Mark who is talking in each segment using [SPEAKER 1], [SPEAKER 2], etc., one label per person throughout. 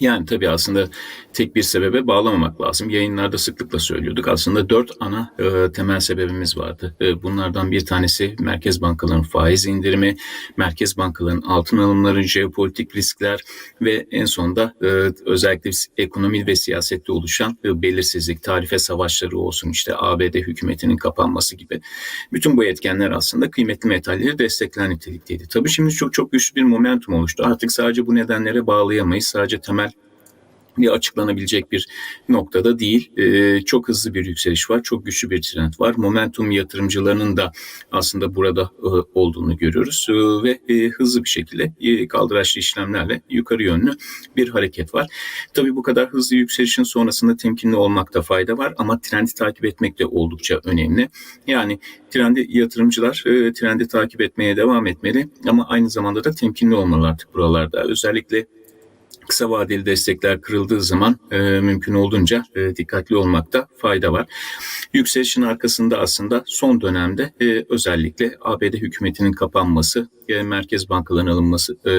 [SPEAKER 1] Yani tabii aslında tek bir sebebe bağlamamak lazım. Yayınlarda sıklıkla söylüyorduk. Aslında dört ana e, temel sebebimiz vardı. E, bunlardan bir tanesi merkez bankalarının faiz indirimi, merkez bankalarının altın alımları, jeopolitik riskler ve en sonunda e, özellikle ekonomi ve siyasette oluşan e, belirsizlik, tarife savaşları olsun, işte ABD hükümetinin kapanması gibi. Bütün bu etkenler aslında kıymetli metalleri destekler nitelikteydi. Tabii şimdi çok çok güçlü bir momentum oluştu. Artık sadece bu nedenlere bağlayamayız. Sadece temel bir açıklanabilecek bir noktada değil. Ee, çok hızlı bir yükseliş var, çok güçlü bir trend var. Momentum yatırımcılarının da aslında burada e, olduğunu görüyoruz e, ve e, hızlı bir şekilde e, kaldıraçlı işlemlerle yukarı yönlü bir hareket var. Tabii bu kadar hızlı yükselişin sonrasında temkinli olmakta fayda var ama trendi takip etmek de oldukça önemli. Yani trendi yatırımcılar e, trendi takip etmeye devam etmeli ama aynı zamanda da temkinli olmalı artık buralarda. Özellikle kısa vadeli destekler kırıldığı zaman e, mümkün olduğunca e, dikkatli olmakta fayda var. Yükselişin arkasında aslında son dönemde e, özellikle ABD hükümetinin kapanması, e, merkez bankalarının alınması, e,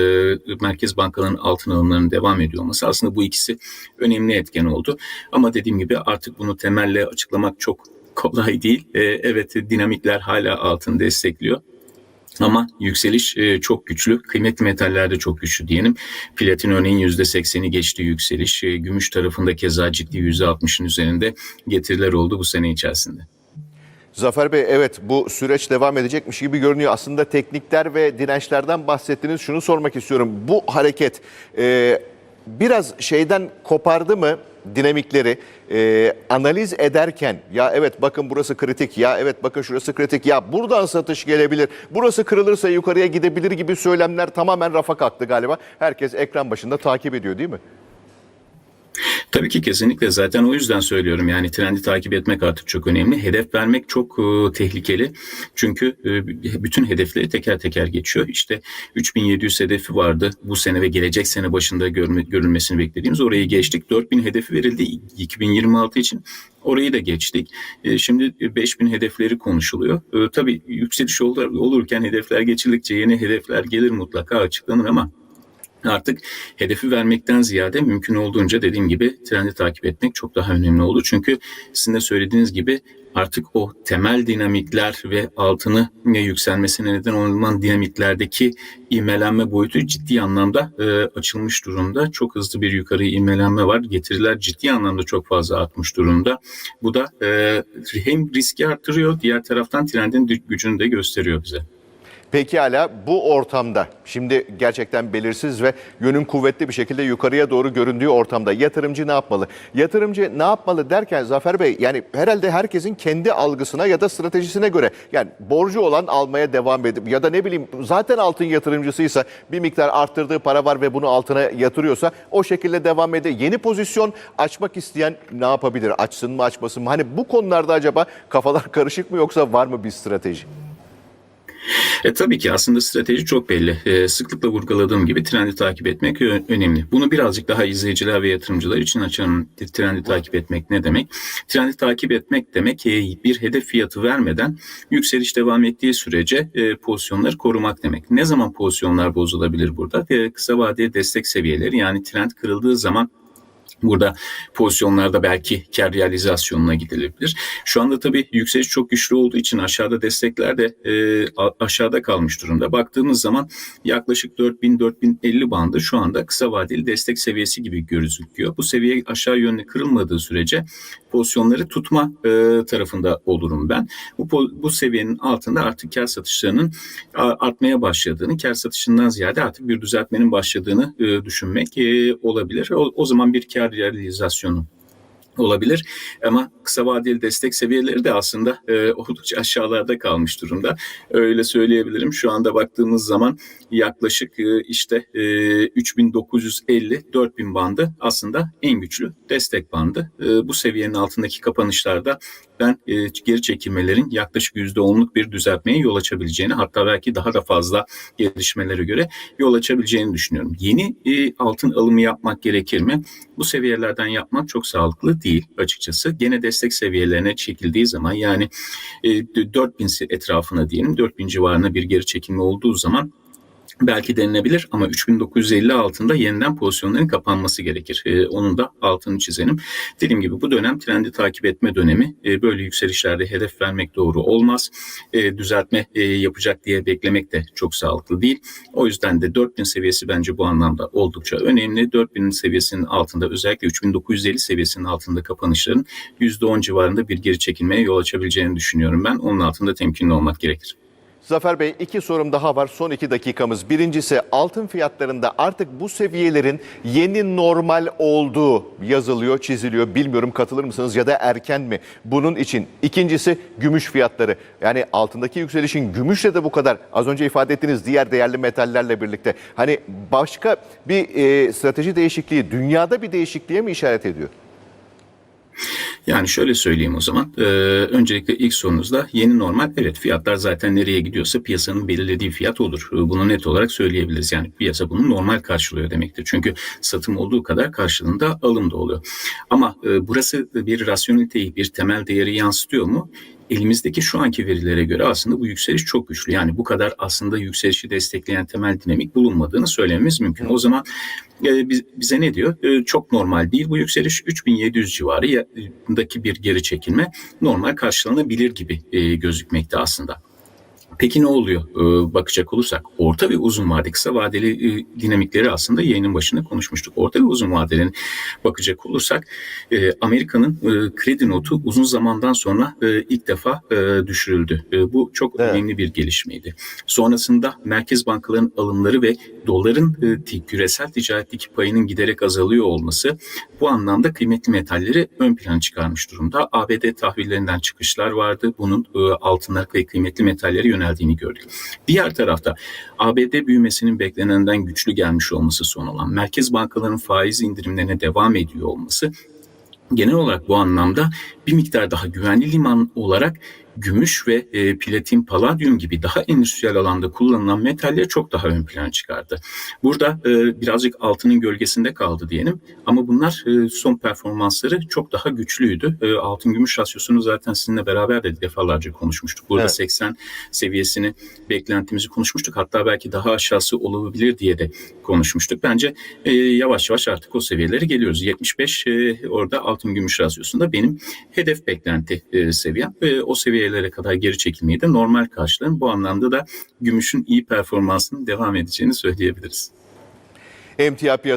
[SPEAKER 1] merkez bankalarının altın alımlarının devam ediyor olması aslında bu ikisi önemli etken oldu. Ama dediğim gibi artık bunu temelle açıklamak çok kolay değil. E, evet dinamikler hala altın destekliyor. Ama yükseliş e, çok güçlü. Kıymetli metallerde çok güçlü diyelim. Platin örneğin %80'i geçti yükseliş. E, gümüş tarafında keza ciddi %60'ın üzerinde getiriler oldu bu sene içerisinde.
[SPEAKER 2] Zafer Bey evet bu süreç devam edecekmiş gibi görünüyor. Aslında teknikler ve dirençlerden bahsettiniz. Şunu sormak istiyorum. Bu hareket e, biraz şeyden kopardı mı dinamikleri e, analiz ederken ya evet bakın burası kritik ya evet bakın şurası kritik ya buradan satış gelebilir burası kırılırsa yukarıya gidebilir gibi söylemler tamamen rafa kalktı galiba. Herkes ekran başında takip ediyor değil mi?
[SPEAKER 1] Tabii ki kesinlikle zaten o yüzden söylüyorum yani trendi takip etmek artık çok önemli. Hedef vermek çok e, tehlikeli. Çünkü e, bütün hedefleri teker teker geçiyor. İşte 3700 hedefi vardı bu sene ve gelecek sene başında görme, görülmesini beklediğimiz orayı geçtik. 4000 hedefi verildi 2026 için. Orayı da geçtik. E, şimdi 5000 hedefleri konuşuluyor. E, tabii yükseliş olur, olurken hedefler geçildikçe yeni hedefler gelir mutlaka açıklanır ama Artık hedefi vermekten ziyade mümkün olduğunca dediğim gibi trendi takip etmek çok daha önemli oldu. Çünkü sizin de söylediğiniz gibi artık o temel dinamikler ve altını yükselmesine neden olan dinamiklerdeki ivmelenme boyutu ciddi anlamda e, açılmış durumda. Çok hızlı bir yukarı ivmelenme var. Getiriler ciddi anlamda çok fazla artmış durumda. Bu da e, hem riski arttırıyor, diğer taraftan trendin gücünü de gösteriyor bize.
[SPEAKER 2] Peki hala bu ortamda şimdi gerçekten belirsiz ve yönün kuvvetli bir şekilde yukarıya doğru göründüğü ortamda yatırımcı ne yapmalı? Yatırımcı ne yapmalı derken Zafer Bey yani herhalde herkesin kendi algısına ya da stratejisine göre yani borcu olan almaya devam edip ya da ne bileyim zaten altın yatırımcısıysa bir miktar arttırdığı para var ve bunu altına yatırıyorsa o şekilde devam ede. Yeni pozisyon açmak isteyen ne yapabilir? Açsın mı açmasın mı? Hani bu konularda acaba kafalar karışık mı yoksa var mı bir strateji?
[SPEAKER 1] E, tabii ki aslında strateji çok belli. E, sıklıkla vurguladığım gibi trendi takip etmek önemli. Bunu birazcık daha izleyiciler ve yatırımcılar için açalım. Trendi takip etmek ne demek? Trendi takip etmek demek e, bir hedef fiyatı vermeden yükseliş devam ettiği sürece e, pozisyonları korumak demek. Ne zaman pozisyonlar bozulabilir burada? E, kısa vadeli destek seviyeleri yani trend kırıldığı zaman Burada pozisyonlarda belki kar realizasyonuna gidilebilir. Şu anda tabii yükseliş çok güçlü olduğu için aşağıda destekler de e, aşağıda kalmış durumda. Baktığımız zaman yaklaşık 4000-4050 bandı şu anda kısa vadeli destek seviyesi gibi gözüküyor. Bu seviye aşağı yönlü kırılmadığı sürece pozisyonları tutma e, tarafında olurum ben. Bu, bu seviyenin altında artık kar satışlarının artmaya başladığını, kar satışından ziyade artık bir düzeltmenin başladığını e, düşünmek e, olabilir. O, o zaman bir kar realizaciono. Olabilir. Ama kısa vadeli destek seviyeleri de aslında e, oldukça aşağılarda kalmış durumda. Öyle söyleyebilirim. Şu anda baktığımız zaman yaklaşık e, işte e, 3950-4000 bandı aslında en güçlü destek bandı. E, bu seviyenin altındaki kapanışlarda ben e, geri çekilmelerin yaklaşık %10'luk bir düzeltmeye yol açabileceğini hatta belki daha da fazla gelişmelere göre yol açabileceğini düşünüyorum. Yeni e, altın alımı yapmak gerekir mi? Bu seviyelerden yapmak çok sağlıklı değil açıkçası. Gene destek seviyelerine çekildiği zaman yani e, 4000 etrafına diyelim 4000 civarına bir geri çekilme olduğu zaman belki denilebilir ama 3950 altında yeniden pozisyonların kapanması gerekir. Ee, onun da altını çizelim. Dediğim gibi bu dönem trendi takip etme dönemi. Ee, böyle yükselişlerde hedef vermek doğru olmaz. Ee, düzeltme e, yapacak diye beklemek de çok sağlıklı değil. O yüzden de 4000 seviyesi bence bu anlamda oldukça önemli. 4000 seviyesinin altında özellikle 3950 seviyesinin altında kapanışların %10 civarında bir geri çekilmeye yol açabileceğini düşünüyorum ben. Onun altında temkinli olmak gerekir.
[SPEAKER 2] Zafer Bey iki sorum daha var son iki dakikamız. Birincisi altın fiyatlarında artık bu seviyelerin yeni normal olduğu yazılıyor, çiziliyor. Bilmiyorum katılır mısınız ya da erken mi bunun için? İkincisi gümüş fiyatları. Yani altındaki yükselişin gümüşle de bu kadar az önce ifade ettiğiniz diğer değerli metallerle birlikte. Hani başka bir e, strateji değişikliği, dünyada bir değişikliğe mi işaret ediyor?
[SPEAKER 1] Yani şöyle söyleyeyim o zaman. Ee, öncelikle ilk sorunuzda yeni normal. Evet fiyatlar zaten nereye gidiyorsa piyasanın belirlediği fiyat olur. Bunu net olarak söyleyebiliriz. Yani piyasa bunu normal karşılıyor demektir. Çünkü satım olduğu kadar karşılığında alım da oluyor. Ama e, burası bir rasyoneliteyi, bir temel değeri yansıtıyor mu? Elimizdeki şu anki verilere göre aslında bu yükseliş çok güçlü. Yani bu kadar aslında yükselişi destekleyen temel dinamik bulunmadığını söylememiz mümkün. O zaman e, biz- bize ne diyor? E, çok normal değil bu yükseliş. 3700 civarındaki bir geri çekilme normal karşılanabilir gibi e, gözükmekte aslında. Peki ne oluyor Ee, bakacak olursak? Orta ve uzun vadeli, kısa vadeli e, dinamikleri aslında yayının başında konuşmuştuk. Orta ve uzun vadeli bakacak olursak e, Amerika'nın e, kredi notu uzun zamandan sonra e, ilk defa e, düşürüldü. E, bu çok
[SPEAKER 2] Evet.
[SPEAKER 1] önemli bir gelişmeydi. Sonrasında merkez bankaların alımları ve doların e, küresel ticaretteki payının giderek azalıyor olması bu anlamda kıymetli metalleri ön plana çıkarmış durumda. ABD tahvillerinden çıkışlar vardı. Bunun e, altınlar ve kıymetli metallere yöneldiğini gördük. Diğer tarafta ABD büyümesinin beklenenden güçlü gelmiş olması son olan merkez bankalarının faiz indirimlerine devam ediyor olması genel olarak bu anlamda bir miktar daha güvenli liman olarak gümüş ve e, platin, paladyum gibi daha endüstriyel alanda kullanılan metalleri çok daha ön plana çıkardı. Burada e, birazcık altının gölgesinde kaldı diyelim ama bunlar e, son performansları çok daha güçlüydü. E, altın gümüş rasyosunu zaten sizinle beraber de defalarca konuşmuştuk. Burada
[SPEAKER 2] Evet.
[SPEAKER 1] 80 seviyesini beklentimizi konuşmuştuk. Hatta belki daha aşağısı olabilir diye de konuşmuştuk. Bence e, yavaş yavaş artık o seviyelere geliyoruz. 75 e, orada altın gümüş rasyosunda benim hedef beklenti e, seviyem. E, o seviyelere kadar geri çekilmeyi de normal karşılarım. Bu anlamda da gümüşün iyi performansının devam edeceğini söyleyebiliriz.
[SPEAKER 2] Emtia